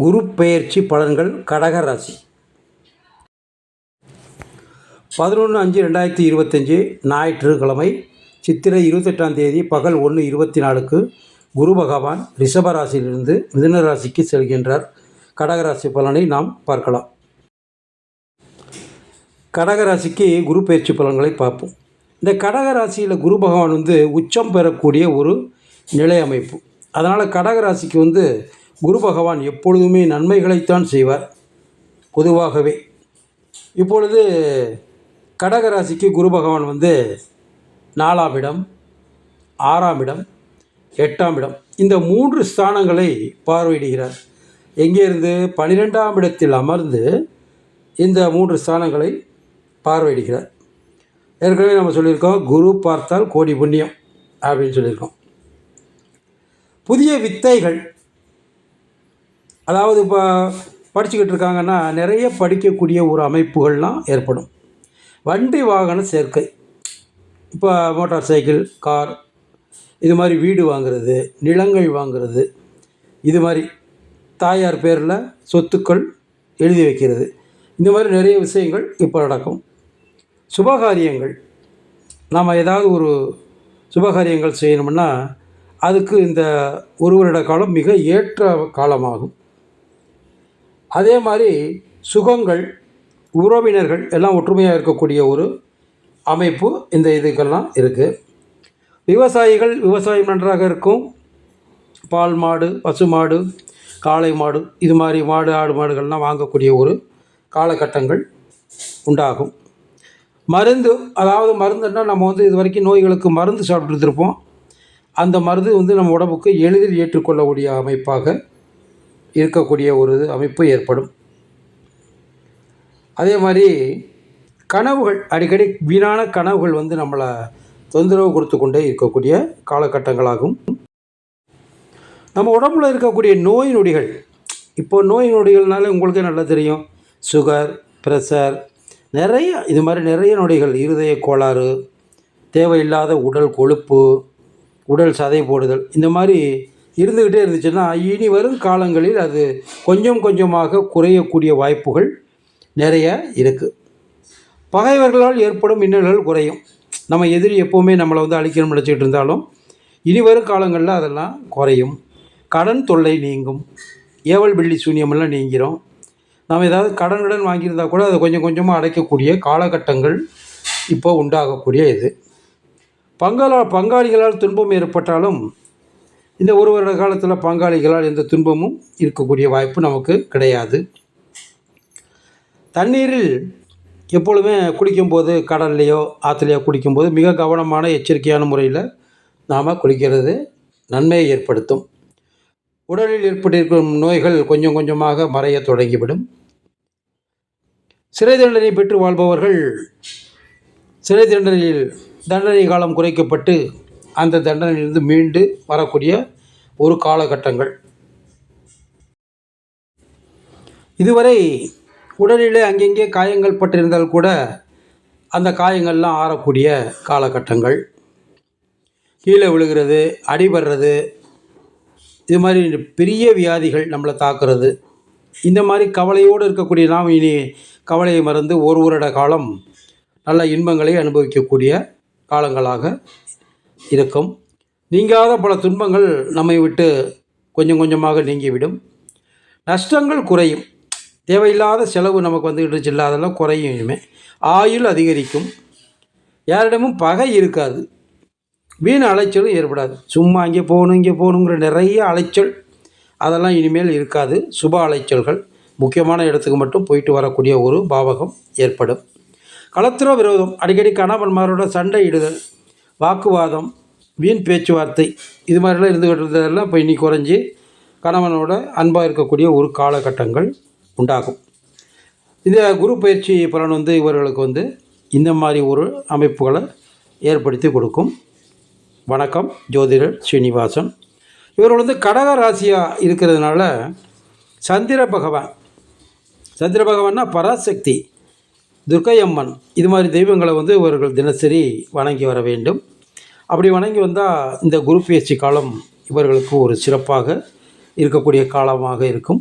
குரு பெயர்ச்சி பலன்கள் கடக ராசி. பதினொன்று அஞ்சு ரெண்டாயிரத்தி இருபத்தஞ்சி ஞாயிற்றுக்கிழமை சித்திரை இருபத்தெட்டாம் தேதி பகல் ஒன்று இருபத்தி நாலுக்கு குரு பகவான் ரிஷபராசியிலிருந்து மிதுன ராசிக்கு செல்கின்றார் கடகராசி பலனை நாம் பார்க்கலாம். கடகராசிக்கு குரு பயிற்சி பலன்களை பார்ப்போம். இந்த கடகராசியில் குரு பகவான் வந்து உச்சம் பெறக்கூடிய ஒரு நிலை அமைப்பு அதனால் கடகராசிக்கு வந்து குரு பகவான் எப்பொழுதுமே நன்மைகளைத்தான் செய்வார். பொதுவாகவே இப்பொழுது கடகராசிக்கு குரு பகவான் வந்து நாலாம் இடம் ஆறாம் இடம் எட்டாம் இடம். இந்த மூன்று ஸ்தானங்களை பார்வையிடுகிறார். எங்கேருந்து பனிரெண்டாம் இடத்தில் அமர்ந்து இந்த மூன்று ஸ்தானங்களை பார்வையிடுகிறார். ஏற்கனவே நம்ம சொல்லியிருக்கோம் குரு பார்த்தால் கோடி புண்ணியம் அப்படின்னு சொல்லியிருக்கோம். புதிய வித்தைகள் அதாவது இப்போ படிச்சுக்கிட்டு இருக்காங்கன்னா நிறைய படிக்கக்கூடிய ஒரு அமைப்புகள்லாம் ஏற்படும். வண்டி வாகன சேர்க்கை. இப்போ மோட்டார் சைக்கிள் கார் இது மாதிரி வீடு வாங்குறது நிலங்கள் வாங்குறது இது மாதிரி தாயார் பேரில் சொத்துக்கள் எழுதி வைக்கிறது. இந்த மாதிரி நிறைய விஷயங்கள் இப்போ நடக்கும். சுபகாரியங்கள். நாம் ஏதாவது ஒரு சுபகாரியங்கள் செய்யணும்னா அதுக்கு இந்த ஒரு வருட காலம் மிக ஏற்ற காலமாகும். அதே மாதிரி சுகங்கள் உறவினர்கள் எல்லாம் ஒற்றுமையாக இருக்கக்கூடிய ஒரு அமைப்பு இந்த இதுக்கெல்லாம் இருக்குது விவசாயிகள் விவசாயம் நன்றாக இருக்கும். பால் மாடு பசு மாடு காளை மாடு இது மாதிரி மாடு ஆடு மாடுகள்லாம் வாங்கக்கூடிய ஒரு காலகட்டங்கள் உண்டாகும். மருந்து அதாவது மருந்துன்னா நம்ம வந்து இது வரைக்கும் நோய்களுக்கு மருந்து சாப்பிட்டுருப்போம் அந்த மருந்து வந்து நம்ம உடம்புக்கு எளிதில் ஏற்றுக்கொள்ளக்கூடிய அமைப்பாக இருக்கக்கூடிய ஒரு அமைப்பு ஏற்படும். அதே மாதிரி கனவுகள் அடிக்கடி வீணான கனவுகள் வந்து நம்மளை தொந்தரவு கொடுத்து கொண்டே இருக்கக்கூடிய காலகட்டங்களாகும். நம்ம உடம்புல இருக்கக்கூடிய நோய் நொடிகள் இப்போது நோய் நொடிகள்னால உங்களுக்கே நல்லா தெரியும். சுகர் ப்ரெஷர் நிறைய இது மாதிரி நிறைய நொடிகள் இருதய கோளாறு தேவையில்லாத உடல் கொழுப்பு உடல் சதை போடுதல் இந்த மாதிரி இருந்துக்கிட்டே இருந்துச்சுன்னா இனி வரும் காலங்களில் அது கொஞ்சம் கொஞ்சமாக குறையக்கூடிய வாய்ப்புகள் நிறைய இருக்குது பகைவர்களால் ஏற்படும் இன்னல்கள் குறையும். நம்ம எதிரி எப்போவுமே நம்மளை வந்து அழிக்கணும்னு நினச்சிக்கிட்டு இருந்தாலும் இனி வரும் காலங்களில் அதெல்லாம் குறையும். கடன் தொல்லை நீங்கும். ஏவல் பில்லி சூன்யமெல்லாம் நீங்கிரும் நாம் ஏதாவது கடன் கடன் வாங்கியிருந்தா கூட அதை கொஞ்சம் கொஞ்சமாக அடைக்கக்கூடிய காலகட்டங்கள் இப்போ உண்டாகக்கூடிய இது. பங்காள பங்காளிகளால் துன்பம் ஏற்பட்டாலும் இந்த ஒரு வருட காலத்தில் பங்காளிகளால் எந்த துன்பமும் இருக்கக்கூடிய வாய்ப்பு நமக்கு கிடையாது. தண்ணீரில் எப்பொழுதுமே குளிக்கும்போது கடல்லையோ ஆற்றுலையோ குளிக்கும்போது மிக கவனமான எச்சரிக்கையான முறையில் நாம் குளிக்கிறது நன்மையை ஏற்படுத்தும். உடலில் ஏற்பட்டிருக்கும் நோய்கள் கொஞ்சம் கொஞ்சமாக மறைய தொடங்கிவிடும். சிறை தண்டனை பெற்று வாழ்பவர்கள் சிறை தண்டனையில் தண்டனை காலம் குறைக்கப்பட்டு அந்த தண்டனையிலிருந்து மீண்டு வரக்கூடிய ஒரு காலகட்டங்கள். இதுவரை உடலிலே அங்கெங்கே காயங்கள் பட்டிருந்தால் கூட அந்த காயங்கள்லாம் ஆறக்கூடிய காலகட்டங்கள். கீழே விழுகிறது அடிபடுறது இது மாதிரி பெரிய வியாதிகள் நம்மளை தாக்குறது. இந்த மாதிரி கவலையோடு இருக்கக்கூடிய நாம் இனி கவலையை மறந்து ஒரு வருட காலம் நல்ல இன்பங்களை அனுபவிக்கக்கூடிய காலங்களாக இருக்கும். நீங்காத பல துன்பங்கள் நம்மை விட்டு கொஞ்சம் கொஞ்சமாக நீங்கிவிடும். நஷ்டங்கள் குறையும். தேவையில்லாத செலவு நமக்கு வந்துக்கிட்டு இல்லை அதெல்லாம் குறையும் இனிமே. ஆயுள் அதிகரிக்கும். யாரிடமும் பகை இருக்காது. வீண் அலைச்சலும் ஏற்படாது. சும்மா அங்கே போகணும் இங்கே போகணுங்கிற நிறைய அலைச்சல் அதெல்லாம் இனிமேல் இருக்காது. சுப அலைச்சல்கள் முக்கியமான இடத்துக்கு மட்டும் போயிட்டு வரக்கூடிய ஒரு பாவகம் ஏற்படும். களத்திர விரோதம் அடிக்கடி கணவன்மாரோட சண்டையிடுதல் வாக்குவாதம் வீண் பேச்சுவார்த்தை இது மாதிரிலாம் இருந்துக்கிட்டு இருந்ததெல்லாம் இப்போ இன்னி குறைஞ்சி கணவனோட அன்பாக இருக்கக்கூடிய ஒரு காலகட்டங்கள் உண்டாகும். இந்த குரு பயிற்சி பலன் வந்து இவர்களுக்கு வந்து இந்த மாதிரி ஒரு அமைப்புகளை ஏற்படுத்தி கொடுக்கும். வணக்கம் ஜோதிடர் ஸ்ரீனிவாசன். இவர்கள் வந்து கடக ராசியாக இருக்கிறதுனால சந்திர பகவான். சந்திர பகவான்னா பராசக்தி. துர்க்கை அம்மன் இது மாதிரி தெய்வங்களை வந்து இவர்கள் தினசரி வணங்கி வர வேண்டும். அப்படி வணங்கி வந்தால் இந்த குரு பயிற்சி காலம் இவர்களுக்கு ஒரு சிறப்பாக இருக்கக்கூடிய காலமாக இருக்கும்.